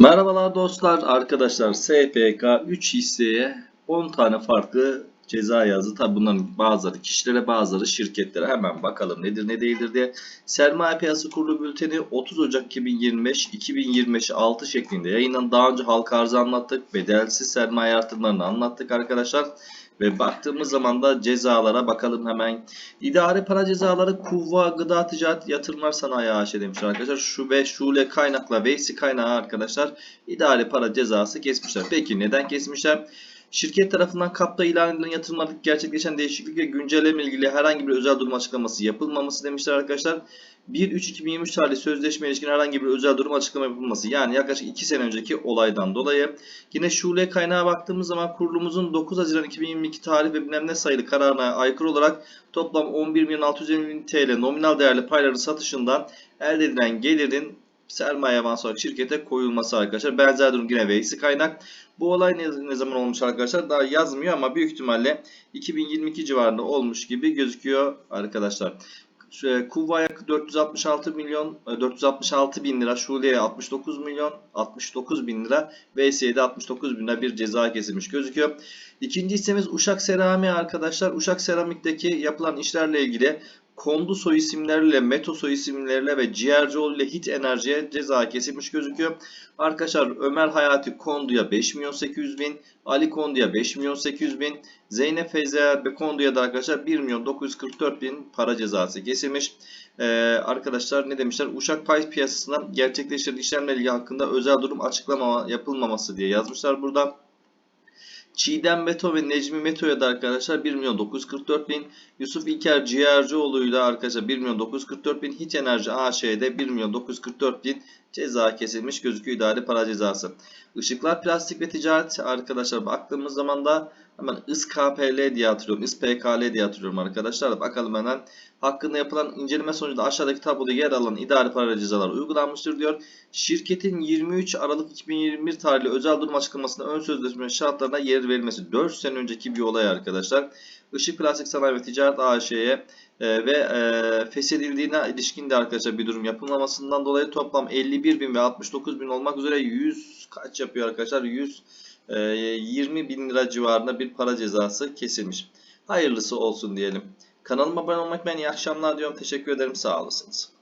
Merhabalar dostlar, arkadaşlar. SPK 3 hisseye 10 tane farklı ceza yazdı. Tabi bunların bazıları kişilere bazıları şirketlere. Hemen bakalım nedir ne değildir diye. Sermaye Piyasası Kurulu Bülteni 30 Ocak 2025 2025 6 şeklinde yayınlandı. Daha önce halka arzı anlattık. Bedelsiz sermaye artırımlarını anlattık arkadaşlar. Ve baktığımız zaman da cezalara bakalım hemen. İdari para cezaları Kuvva Gıda Ticaret Yatırımlar Sanayi AŞ demişler arkadaşlar. Şube, şule kaynakla veysi kaynağı arkadaşlar idari para cezası kesmişler. Peki neden kesmişler? Şirket tarafından kapta ilan edilen yatırımlarda gerçekleşen değişiklik ve güncelleme ilgili herhangi bir özel durum açıklaması yapılmaması demişler arkadaşlar. 1-3-2023 tarihli sözleşme ilişkin herhangi bir özel durum açıklama yapılması. Yani yaklaşık 2 sene önceki olaydan dolayı. Yine şule kaynağı baktığımız zaman kurulumuzun 9 Haziran 2022 tarih ve bilmem ne sayılı kararına aykırı olarak toplam 11.650.000 TL nominal değerli payları satışından elde edilen gelirin sermaye avans şirkete koyulması arkadaşlar. Benzer durum yine Veysi kaynak. Bu olay ne, ne zaman olmuş arkadaşlar? Daha yazmıyor ama büyük ihtimalle 2022 civarında olmuş gibi gözüküyor arkadaşlar. Şu, Kuvva'ya 466 milyon e, 466 bin lira, Şule'ye 69 milyon 69 bin lira, VS'ye de 69 bin lira bir ceza kesilmiş gözüküyor. İkinci hissemiz Uşak Serami arkadaşlar. Uşak Seramik'teki yapılan işlerle ilgili Kondu soy isimleriyle, Meto soy isimleriyle ve Ciğercioğlu ile Hit Enerji'ye ceza kesilmiş gözüküyor. Arkadaşlar Ömer Hayati Kondu'ya 5 milyon 800 bin, Ali Kondu'ya 5 milyon 800 bin, Zeynep Feyza ve Kondu'ya da arkadaşlar 1 milyon 944 bin para cezası kesilmiş. Ee, arkadaşlar ne demişler? Uşak pay piyasasında gerçekleştirilen işlemle ilgili hakkında özel durum açıklama yapılmaması diye yazmışlar burada. Çiğdem Meto ve Necmi Meto'ya da arkadaşlar 1 milyon 944 bin. Yusuf İlker Ciğercioğlu ile arkadaşlar 1 milyon 944 bin. Hiç Enerji AŞ'de 1 milyon 944 bin ceza kesilmiş gözüküyor idari para cezası. Işıklar Plastik ve Ticaret arkadaşlar baktığımız zaman da hemen ISKPL diye hatırlıyorum. ISPKL diye hatırlıyorum arkadaşlar. Bakalım hemen hakkında yapılan inceleme sonucunda aşağıdaki tabloda yer alan idari para cezaları uygulanmıştır diyor. Şirketin 23 Aralık 2021 tarihli özel durum açıklamasında ön sözleşme şartlarına yer verilmesi 4 sene önceki bir olay arkadaşlar. Işık Plastik Sanayi ve Ticaret AŞ'ye e, ve e, feshedildiğine ilişkin de arkadaşlar bir durum yapılmamasından dolayı toplam 51 bin ve 69 bin olmak üzere 100 kaç yapıyor arkadaşlar 100 e, 20 bin lira civarında bir para cezası kesilmiş. Hayırlısı olsun diyelim. Kanalıma abone olmak ben iyi akşamlar diyorum. Teşekkür ederim. Sağ olasınız.